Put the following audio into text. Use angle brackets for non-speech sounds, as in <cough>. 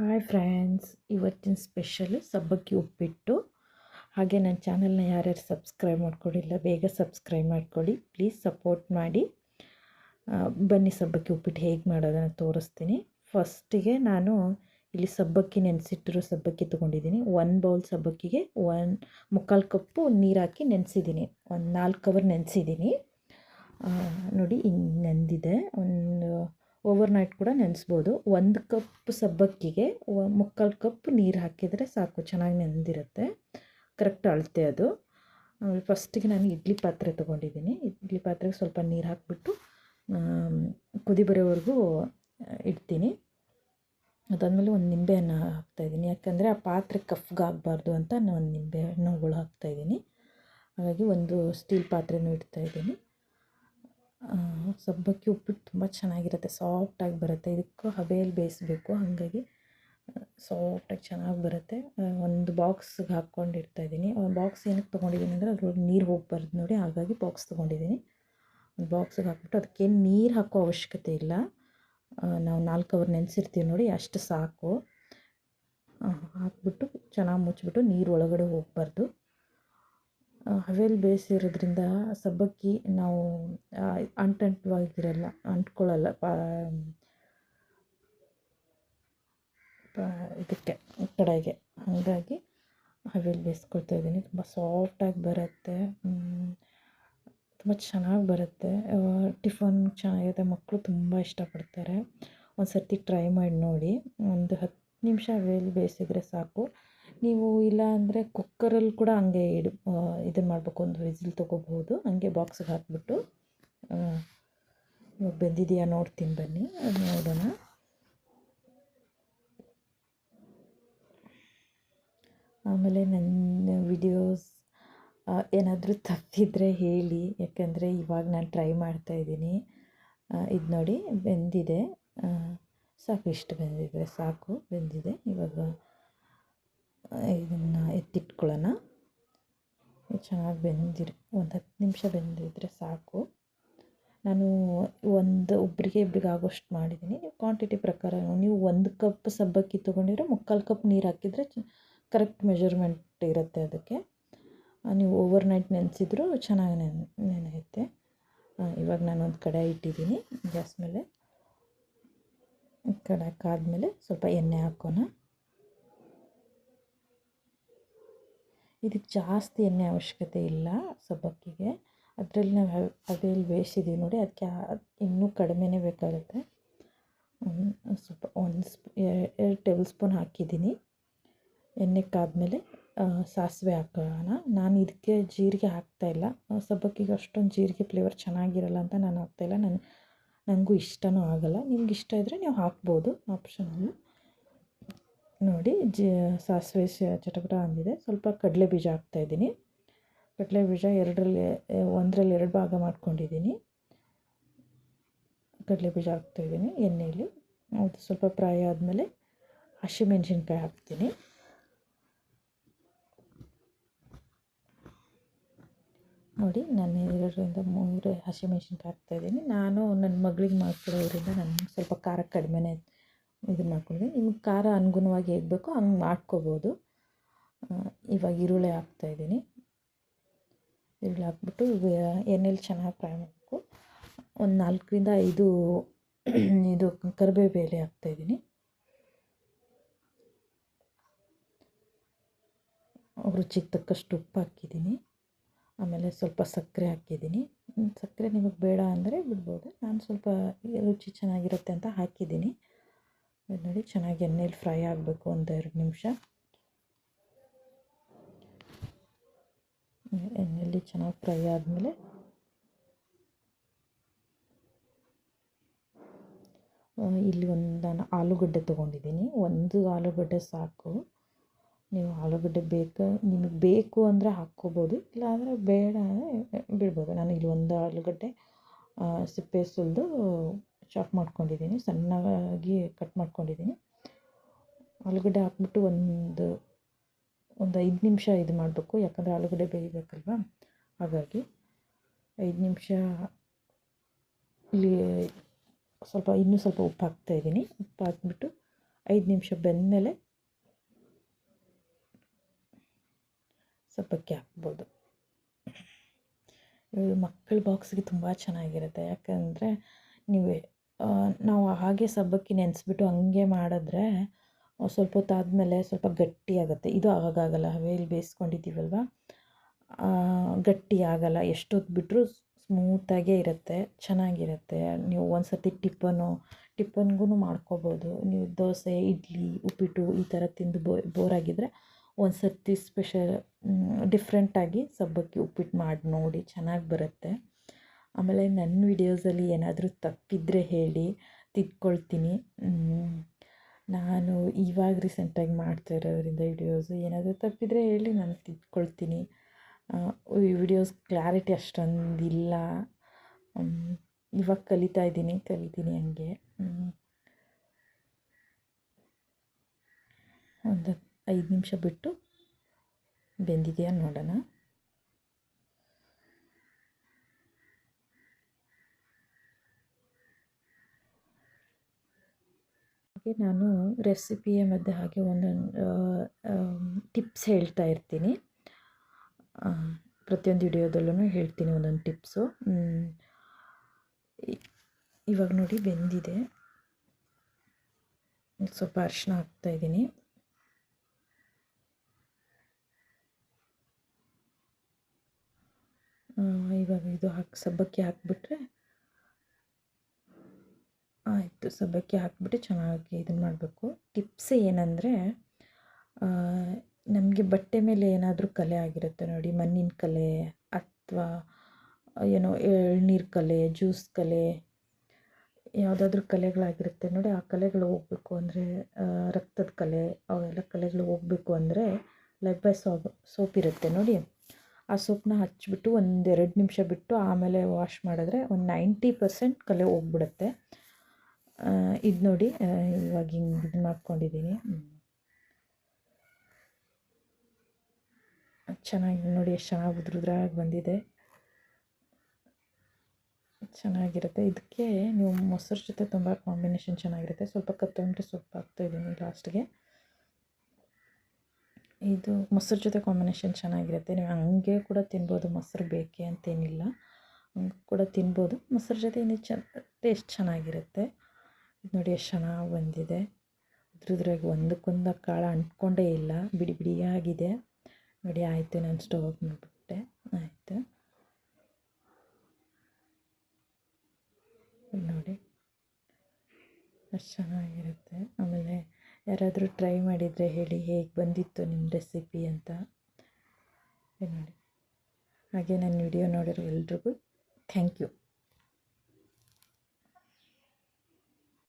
Hi friends ಇವತ್ತಿನ special ಸಬ್ಬಕ್ಕಿ ಉಪ್ಪಿಟ್ಟು. ಹಾಗೆ ನನ್ನ ಚಾನಲ್ನ ಯಾರ್ಯಾರು ಸಬ್ಸ್ಕ್ರೈಬ್ ಮಾಡ್ಕೊಂಡಿಲ್ಲ, ಬೇಗ ಸಬ್ಸ್ಕ್ರೈಬ್ ಮಾಡ್ಕೊಳ್ಳಿ. ಪ್ಲೀಸ್ ಸಪೋರ್ಟ್ ಮಾಡಿ. ಬನ್ನಿ ಸಬ್ಬಕ್ಕಿ ಉಪ್ಪಿಟ್ಟು ಹೇಗೆ ಮಾಡೋದನ್ನು ತೋರಿಸ್ತೀನಿ. ಫಸ್ಟಿಗೆ ನಾನು ಇಲ್ಲಿ ಸಬ್ಬಕ್ಕಿ ನೆನೆಸಿಟ್ಟಿರೋ ಸಬ್ಬಕ್ಕಿ ತೊಗೊಂಡಿದ್ದೀನಿ. ಒಂದು ಬೌಲ್ ಸಬ್ಬಕ್ಕಿಗೆ ಒನ್ ಮುಕ್ಕಾಲು ಕಪ್ಪು ನೀರು ಹಾಕಿ ನೆನೆಸಿದ್ದೀನಿ. ಒಂದು ನಾಲ್ಕು ಅವರ್ ನೆನೆಸಿದ್ದೀನಿ ನೋಡಿ ಇನ್ನು ನೆಂದಿದೆ ಒಂದು ಓವರ್ ನೈಟ್ ಕೂಡ ನೆನೆಸ್ಬೋದು. ಒಂದು ಕಪ್ ಸಬ್ಬಕ್ಕಿಗೆ ಮುಕ್ಕಾಲು ಕಪ್ ನೀರು ಹಾಕಿದರೆ ಸಾಕು, ಚೆನ್ನಾಗಿ ನೆನೆದಿರುತ್ತೆ ಕರೆಕ್ಟ್ ಅಳತೆ ಅದು. ಆಮೇಲೆ ಫಸ್ಟಿಗೆ ನಾನು ಇಡ್ಲಿ ಪಾತ್ರೆ ತೊಗೊಂಡಿದ್ದೀನಿ ಇಡ್ಲಿ ಪಾತ್ರೆಗೆ ಸ್ವಲ್ಪ ನೀರು ಹಾಕಿಬಿಟ್ಟು ಕುದಿ ಬರೋವರೆಗೂ ಇಡ್ತೀನಿ. ಅದಾದಮೇಲೆ ಒಂದು ನಿಂಬೆಹಣ್ಣು ಹಾಕ್ತಾಯಿದ್ದೀನಿ ಯಾಕಂದರೆ ಆ ಪಾತ್ರೆ ಕಫ್ಗಾಗಬಾರ್ದು ಅಂತ ನಾನು ಒಂದು ನಿಂಬೆಹಣ್ಣು ಹುಳು ಹಾಕ್ತಾಯಿದ್ದೀನಿ ಹಾಗಾಗಿ ಒಂದು ಸ್ಟೀಲ್ ಪಾತ್ರೆನೂ ಇಡ್ತಾಯಿದ್ದೀನಿ ಸಬ್ಬಕ್ಕಿ ಉಪ್ಪಿಟ್ಟು ತುಂಬ ಚೆನ್ನಾಗಿರುತ್ತೆ ಸಾಫ್ಟಾಗಿ ಬರುತ್ತೆ. ಇದಕ್ಕೂ ಹಬೆಯಲ್ಲಿ ಬೇಯಿಸ್ಬೇಕು, ಹಾಗಾಗಿ ಸಾಫ್ಟಾಗಿ ಚೆನ್ನಾಗಿ ಬರುತ್ತೆ. ಒಂದು ಬಾಕ್ಸ್ಗೆ ಒಂದು ಬಾಕ್ಸ್ ಏನಕ್ಕೆ ತೊಗೊಂಡಿದ್ದೀನಿ ಅಂದರೆ ಅದ್ರೊಳಗೆ ನೀರು ಹೋಗ್ಬಾರ್ದು ನೋಡಿ, ಹಾಗಾಗಿ ಬಾಕ್ಸ್ ತೊಗೊಂಡಿದ್ದೀನಿ. ಒಂದು ಬಾಕ್ಸಿಗೆ ಹಾಕ್ಬಿಟ್ಟು ಅದಕ್ಕೇನು ನೀರು ಹಾಕೋ ಅವಶ್ಯಕತೆ ಇಲ್ಲ. ನಾವು ನಾಲ್ಕು ಅವರ್ ನೆನೆಸಿರ್ತೀವಿ ನೋಡಿ, ಅಷ್ಟು ಸಾಕು. ಹಾಕ್ಬಿಟ್ಟು ಚೆನ್ನಾಗಿ ಮುಚ್ಚಿಬಿಟ್ಟು ನೀರು ಒಳಗಡೆ ಹೋಗಬಾರ್ದು ಹವೆಯಲ್ಲಿ ಬೇಯಿಸಿರೋದ್ರಿಂದ ಸಬ್ಬಕ್ಕಿ ನಾವು ಅಂಟಂಟವಾಗಿರಲ್ಲ, ಅಂಟ್ಕೊಳ್ಳಲ್ಲ, ಪಾ ಇದಕ್ಕೆ ಕಡೆಗೆ ಹಾಗಾಗಿ ಹವೇಲಿ ಬೇಯಿಸ್ಕೊಳ್ತಾ ಇದ್ದೀನಿ. ತುಂಬ ಸಾಫ್ಟಾಗಿ ಬರುತ್ತೆ. ತುಂಬ ಚೆನ್ನಾಗಿ ಬರುತ್ತೆ. ಟಿಫನ್ ಚೆನ್ನಾಗಿದೆ. ಮಕ್ಕಳು ತುಂಬ ಇಷ್ಟಪಡ್ತಾರೆ. ಒಂದು ಸರ್ತಿ ಟ್ರೈ ಮಾಡಿ ನೋಡಿ. ಒಂದು ಹತ್ತು ನಿಮಿಷ ಹವೇಲಿ ಬೇಯಿಸಿದ್ರೆ ಸಾಕು. ನೀವು ಇಲ್ಲ ಅಂದರೆ ಕುಕ್ಕರಲ್ಲಿ ಕೂಡ ಹಂಗೆ ಇಡು ಇದನ್ನು ಮಾಡಬೇಕು, ಒಂದು ವಿಸಿಲ್ ತೊಗೋಬೋದು ಹಂಗೆ ಬಾಕ್ಸಿಗೆ ಹಾಕ್ಬಿಟ್ಟು ಬೆಂದಿದೆಯಾ ನೋಡ್ತೀನಿ ಬನ್ನಿ, ಅದು ನೋಡೋಣ. ಆಮೇಲೆ ನನ್ನ ವಿಡಿಯೋಸ್ ಏನಾದರೂ ತಪ್ಪಿದ್ರೆ ಹೇಳಿ, ಯಾಕಂದರೆ ಇವಾಗ ನಾನು ಟ್ರೈ ಮಾಡ್ತಾಯಿದ್ದೀನಿ ಇದು ನೋಡಿ, ಬೆಂದಿದೆ. ಸಾಕು, ಇಷ್ಟು ಬೆಂದಿದೆ ಸಾಕು, ಬೆಂದಿದೆ. ಇವಾಗ ಇದನ್ನು ಎತ್ತಿಟ್ಕೊಳ್ಳೋಣ. ಚೆನ್ನಾಗಿ ಬೆಂದಿರಿ, ಒಂದು ಹತ್ತು ನಿಮಿಷ ಬೆಂದಿದ್ರೆ ಸಾಕು. ನಾನು ಒಂದು ಒಬ್ಬರಿಗೆ ಇಬ್ಬರಿಗೆ ಆಗೋಷ್ಟು ಮಾಡಿದ್ದೀನಿ ನೀವು ಕ್ವಾಂಟಿಟಿ ಪ್ರಕಾರ ನೀವು ಒಂದು ಕಪ್ ಸಬ್ಬಕ್ಕಿ ತೊಗೊಂಡಿದ್ರೆ ಮುಕ್ಕಾಲು ಕಪ್ ನೀರು ಹಾಕಿದರೆ ಕರೆಕ್ಟ್ ಮೆಜರ್ಮೆಂಟ್ ಇರುತ್ತೆ ಅದಕ್ಕೆ. ನೀವು ಓವರ್ ನೈಟ್ ನೆನೆಸಿದ್ರು ಚೆನ್ನಾಗಿ ನೆನೆ, ನೆನೆಯುತ್ತೆ. ಇವಾಗ ನಾನು ಒಂದು ಕಡಾಯಿ ಇಟ್ಟಿದ್ದೀನಿ ಗ್ಯಾಸ್ ಮೇಲೆ. ಕಡಾಯಿ ಕಾದ್ಮೇಲೆ ಸ್ವಲ್ಪ ಎಣ್ಣೆ ಹಾಕೋಣ. ಇದಕ್ಕೆ ಜಾಸ್ತಿ ಎಣ್ಣೆ ಅವಶ್ಯಕತೆ ಇಲ್ಲ ಸಬ್ಬಕ್ಕಿಗೆ. ಅದರಲ್ಲಿ ನಾವು ಹವೆಯಲ್ಲಿ ಬೇಯಿಸಿದ್ದೀವಿ ನೋಡಿ, ಅದಕ್ಕೆ ಇನ್ನೂ ಕಡಿಮೆನೇ ಬೇಕಾಗುತ್ತೆ. ಸ್ವಲ್ಪ ಒಂದು ಸ್ಪೂ ಎರಡು ಟೇಬಲ್ ಸ್ಪೂನ್ ಹಾಕಿದ್ದೀನಿ. ಎಣ್ಣೆ ಕಾದ್ಮೇಲೆ ಸಾಸಿವೆ ಹಾಕೋಣ. ನಾನು ಇದಕ್ಕೆ ಜೀರಿಗೆ ಹಾಕ್ತಾಯಿಲ್ಲ ಸಬ್ಬಕ್ಕಿಗೆ ಅಷ್ಟೊಂದು ಜೀರಿಗೆ ಫ್ಲೇವರ್ ಚೆನ್ನಾಗಿರಲ್ಲ ಅಂತ ನಾನು ಹಾಕ್ತಾಯಿಲ್ಲ ನನ್ನ ನನಗೂ ಇಷ್ಟವೂ ಆಗಲ್ಲ. ನಿಮ್ಗೆ ಇಷ್ಟ ಇದ್ದರೆ ನೀವು ಹಾಕ್ಬೋದು ಆಪ್ಷನಲ್ಲು ನೋಡಿ, ಜ, ಸಾಸಿವೆ ಚಟಪಟ ಅಂದಿದೆ. ಸ್ವಲ್ಪ ಕಡಲೆ ಬೀಜ ಹಾಕ್ತಾಯಿದ್ದೀನಿ ಕಡಲೆ ಬೀಜ ಎರಡರಲ್ಲಿ ಒಂದರಲ್ಲಿ ಎರಡು ಭಾಗ ಮಾಡ್ಕೊಂಡಿದ್ದೀನಿ. ಕಡಲೆ ಬೀಜ ಹಾಕ್ತಾಯಿದ್ದೀನಿ ಎಣ್ಣೆಯಲ್ಲಿ ಅದು ಸ್ವಲ್ಪ ಪ್ರಾಯ ಆದಮೇಲೆ ಹಸಿಮೆಣಸಿನ್ಕಾಯಿ ಹಾಕ್ತೀನಿ. ನೋಡಿ, ನಾನು ಎರಡರಿಂದ ಮೂರು ಹಸಿಮೆಣಸಿನ್ಕಾಯಿ ಹಾಕ್ತಾಯಿದ್ದೀನಿ ನಾನು ನನ್ನ ಮಗಳಿಗೆ ಮಾಡ್ಕೊಡೋದ್ರಿಂದ ನನಗೆ ಸ್ವಲ್ಪ ಖಾರ ಕಡಿಮೆನೇ ಇದು ಮಾಡ್ಕೊಂಡಿದ್ದೀನಿ ನಿಮ್ಗೆ ಖಾರ ಅನುಗುಣವಾಗಿ ಹೇಗೆ ಬೇಕೋ ಹಂಗೆ ಮಾಡ್ಕೋಬೋದು. ಇವಾಗ ಈರುಳ್ಳಿ ಹಾಕ್ತಾಯಿದ್ದೀನಿ ಈರುಳ್ಳಿ ಹಾಕ್ಬಿಟ್ಟು ಎಣ್ಣೆಲಿ ಚೆನ್ನಾಗಿ ಫ್ರೈ ಮಾಡಬೇಕು. ಒಂದು ನಾಲ್ಕರಿಂದ ಐದು <clears throat> ಇದು ಕರಿಬೇವು ಎಲೆ ಹಾಕ್ತಾಯಿದ್ದೀನಿ ರುಚಿಗೆ ತಕ್ಕಷ್ಟು ಉಪ್ಪು ಹಾಕಿದ್ದೀನಿ. ಆಮೇಲೆ ಸ್ವಲ್ಪ ಸಕ್ಕರೆ ಹಾಕಿದ್ದೀನಿ. ಸಕ್ಕರೆ ನಿಮಗೆ ಬೇಡ ಅಂದರೆ ಬಿಡ್ಬೋದು. ನಾನು ಸ್ವಲ್ಪ ರುಚಿ ಚೆನ್ನಾಗಿರುತ್ತೆ ಅಂತ ಹಾಕಿದ್ದೀನಿ. ಇದು ನೋಡಿ ಚೆನ್ನಾಗಿ ಎಣ್ಣೆಲಿ ಫ್ರೈ ಆಗಬೇಕು ಒಂದು ಎರಡು ನಿಮಿಷ. ಎಣ್ಣೆಯಲ್ಲಿ ಚೆನ್ನಾಗಿ ಫ್ರೈ ಆದಮೇಲೆ ಇಲ್ಲಿ ಒಂದು ನಾನು ಆಲೂಗಡ್ಡೆ ತೊಗೊಂಡಿದ್ದೀನಿ. ಒಂದು ಆಲೂಗಡ್ಡೆ ಸಾಕು. ನೀವು ಆಲೂಗಡ್ಡೆ ಬೇಕು, ನಿಮಗೆ ಬೇಕು ಅಂದರೆ ಹಾಕ್ಕೋಬೋದು, ಇಲ್ಲಾಂದರೆ ಬೇಡ ಅಂದರೆ ಬಿಡ್ಬೋದು. ನಾನು ಇಲ್ಲಿ ಒಂದು ಆಲೂಗಡ್ಡೆ ಸಿಪ್ಪೆ ಸುಲಿದು ಚಾಪ್ ಮಾಡ್ಕೊಂಡಿದ್ದೀನಿ, ಸಣ್ಣದಾಗಿ ಕಟ್ ಮಾಡ್ಕೊಂಡಿದ್ದೀನಿ. ಆಲೂಗಡ್ಡೆ ಹಾಕ್ಬಿಟ್ಟು ಒಂದು ಒಂದು ಐದು ನಿಮಿಷ ಇದು ಮಾಡಬೇಕು, ಯಾಕಂದರೆ ಆಲೂಗಡ್ಡೆ ಬೇಯಬೇಕಲ್ವ? ಹಾಗಾಗಿ ಐದು ನಿಮಿಷ ಇಲ್ಲಿ ಸ್ವಲ್ಪ, ಇನ್ನೂ ಸ್ವಲ್ಪ ಉಪ್ಪು ಹಾಕ್ತಾಯಿದ್ದೀನಿ ಉಪ್ಪು ಹಾಕ್ಬಿಟ್ಟು ಐದು ನಿಮಿಷ ಬೆಂದಮೇಲೆ ಸಬ್ಬಕ್ಕಿ ಹಾಕ್ಬೋದು. ಮಕ್ಕಳ ಬಾಕ್ಸ್ಗೆ ತುಂಬ ಚೆನ್ನಾಗಿರುತ್ತೆ. ಯಾಕಂದರೆ ನೀವು ನಾವು ಹಾಗೆ ಸಬ್ಬಕ್ಕಿ ನೆನೆಸ್ಬಿಟ್ಟು ಹಂಗೆ ಮಾಡಿದ್ರೆ ಸ್ವಲ್ಪ ಹೊತ್ತಾದಮೇಲೆ ಸ್ವಲ್ಪ ಗಟ್ಟಿ ಆಗುತ್ತೆ. ಇದು ಆಗಾಗಲ್ಲ ಹಬೆಯಲ್ಲಿ ಬೇಯಿಸ್ಕೊಂಡಿದ್ದೀವಲ್ವ? ಗಟ್ಟಿ ಆಗಲ್ಲ. ಎಷ್ಟೊತ್ತು ಬಿಟ್ಟರೂ ಸ್ಮೂತಾಗೇ ಇರುತ್ತೆ, ಚೆನ್ನಾಗಿರುತ್ತೆ. ನೀವು ಒಂದು ಸರ್ತಿ ಟಿಪ್ಪನ್ನು ಟಿಪ್ಪನ್ಗೂ ಮಾಡ್ಕೋಬೋದು. ನೀವು ದೋಸೆ, ಇಡ್ಲಿ, ಉಪ್ಪಿಟ್ಟು ಈ ಥರ ತಿಂದು ಬೋರ್ ಆಗಿದ್ದರೆ ಒಂದು ಸರ್ತಿ ಸ್ಪೆಷಲ್ ಡಿಫ್ರೆಂಟಾಗಿ ಸಬ್ಬಕ್ಕಿ, ಉಪ್ಪಿಟ್ಟು ಮಾಡಿ ನೋಡಿ, ಚೆನ್ನಾಗಿ ಬರುತ್ತೆ. ಆಮೇಲೆ ನನ್ನ ವಿಡಿಯೋಸಲ್ಲಿ ಏನಾದರೂ ತಪ್ಪಿದರೆ ಹೇಳಿ ತಿದ್ಕೊಳ್ತೀನಿ. ನಾನು ಇವಾಗ ರೀಸೆಂಟಾಗಿ ಮಾಡ್ತಾ ಇರೋದ್ರಿಂದ ವಿಡಿಯೋಸು ಏನಾದರೂ ತಪ್ಪಿದರೆ ಹೇಳಿ ನಾನು ತಿದ್ಕೊಳ್ತೀನಿ. ಈ ವಿಡಿಯೋಸ್ ಕ್ಲಾರಿಟಿ ಅಷ್ಟೊಂದಿಲ್ಲ. ಇವಾಗ ಕಲಿತಾ ಇದ್ದೀನಿ, ಕಲಿತೀನಿ ಹಂಗೆ. ಒಂದು ಐದು ನಿಮಿಷ ಬಿಟ್ಟು ಬೆಂದಿದೆಯಾ ನೋಡೋಣ. ನಾನು ರೆಸಿಪಿಯ ಮಧ್ಯೆ ಹಾಗೆ ಒಂದೊಂದು ಟಿಪ್ಸ್ ಹೇಳ್ತಾ ಇರ್ತೀನಿ. ಪ್ರತಿಯೊಂದು ವಿಡಿಯೋದಲ್ಲೂ ಹೇಳ್ತೀನಿ ಒಂದೊಂದು ಟಿಪ್ಸು. ಇವಾಗ ನೋಡಿ ಬೆಂದಿದೆ. ಸ್ವಲ್ಪ ಅರಿಶಿನ ಹಾಕ್ತಾಯಿದ್ದೀನಿ ಇವಾಗ ಇದು ಹಾಕಿ ಸಬ್ಬಕ್ಕಿ ಹಾಕಿಬಿಟ್ರೆ ಆಯಿತು. ಸಬ್ಬಕ್ಕಿ ಹಾಕಿಬಿಟ್ಟು ಚೆನ್ನಾಗಿ ಇದನ್ನು ಮಾಡಬೇಕು. ಟಿಪ್ಸ್ ಏನಂದರೆ ನಮಗೆ ಬಟ್ಟೆ ಮೇಲೆ ಏನಾದರೂ ಕಲೆ ಆಗಿರುತ್ತೆ ನೋಡಿ. ಮಣ್ಣಿನ ಕಲೆ ಅಥವಾ, ಏನೋ ಎಳ್ನೀರು ಕಲೆ, ಜ್ಯೂಸ್ ಕಲೆ, ಯಾವುದಾದ್ರೂ ಕಲೆಗಳಾಗಿರುತ್ತೆ ನೋಡಿ. ಆ ಕಲೆಗಳು ಹೋಗಬೇಕು ಅಂದರೆ ರಕ್ತದ ಕಲೆ, ಅವೆಲ್ಲ ಕಲೆಗಳು ಹೋಗಬೇಕು ಅಂದರೆ ಲೈಫ್ ಬೈ ಸೋಪ್ ಸೋಪ್ ಇರುತ್ತೆ ನೋಡಿ. ಆ ಸೋಪನ್ನ ಹಚ್ಚಿಬಿಟ್ಟು ಒಂದೆರಡು ನಿಮಿಷ ಬಿಟ್ಟು ಆಮೇಲೆ ವಾಶ್ ಮಾಡಿದ್ರೆ ಒಂದು ನೈಂಟಿ ಪರ್ಸೆಂಟ್ ಕಲೆ ಹೋಗ್ಬಿಡುತ್ತೆ. ಇದು ನೋಡಿ ಇವಾಗ ಹಿಂಗೆ ಇದು ಮಾಡ್ಕೊಂಡಿದ್ದೀನಿ ಚೆನ್ನಾಗಿ ನೋಡಿ, ಎಷ್ಟು ಚೆನ್ನಾಗಿ ಉದ್ರುದ್ರಾಗಿ ಬಂದಿದೆ. ಚೆನ್ನಾಗಿರುತ್ತೆ. ಇದಕ್ಕೆ ನೀವು ಮೊಸರು ಜೊತೆ ತುಂಬ ಕಾಂಬಿನೇಷನ್ ಚೆನ್ನಾಗಿರುತ್ತೆ. ಸ್ವಲ್ಪ ಕೊತ್ತಂಬರಿ ಸ್ವಲ್ಪ ಹಾಕ್ತಾಯಿದ್ದೀನಿ ಲಾಸ್ಟ್ಗೆ ಇದು ಮೊಸರು ಜೊತೆ ಕಾಂಬಿನೇಷನ್ ಚೆನ್ನಾಗಿರುತ್ತೆ. ನೀವು ಹಂಗೆ ಕೂಡ ತಿನ್ಬೋದು ಮೊಸರು ಬೇಕೆ ಅಂತೇನಿಲ್ಲ. ಹಂಗೆ ಕೂಡ ತಿನ್ಬೋದು. ಮೊಸರು ಜೊತೆ ಇನ್ನೂ ಚೆನ್ನ ಟೇಸ್ಟ್ ಚೆನ್ನಾಗಿರುತ್ತೆ. ಇದು ನೋಡಿ ಎಷ್ಟು ಚೆನ್ನಾಗಿ ಬಂದಿದೆ. ಅದ್ರದ್ರಾಗ ಒಂದಕ್ಕೊಂದು ಕಾಳು ಅಂಟ್ಕೊಂಡೇ ಇಲ್ಲ, ಬಿಡಿ ಬಿಡಿಯಾಗಿದೆ. ನೋಡಿ, ಆಯಿತು, ನಾನು ಸ್ಟವ್ ಆಫ್ ಮಾಡಿಬಿಟ್ಟೆ. ಆಯಿತು. ನೋಡಿ. ಅಷ್ಟು ಚೆನ್ನಾಗಿರುತ್ತೆ. ಆಮೇಲೆ ಯಾರಾದರೂ ಟ್ರೈ ಮಾಡಿದರೆ ಹೇಳಿ, ಹೇಗೆ ಬಂದಿತ್ತು ನಿಮ್ಮ ರೆಸಿಪಿ ಅಂತ. ನೋಡಿ. ಹಾಗೆ ನನ್ನ ವಿಡಿಯೋ ನೋಡಿರೋ ಎಲ್ರಿಗೂ ಥ್ಯಾಂಕ್ ಯು.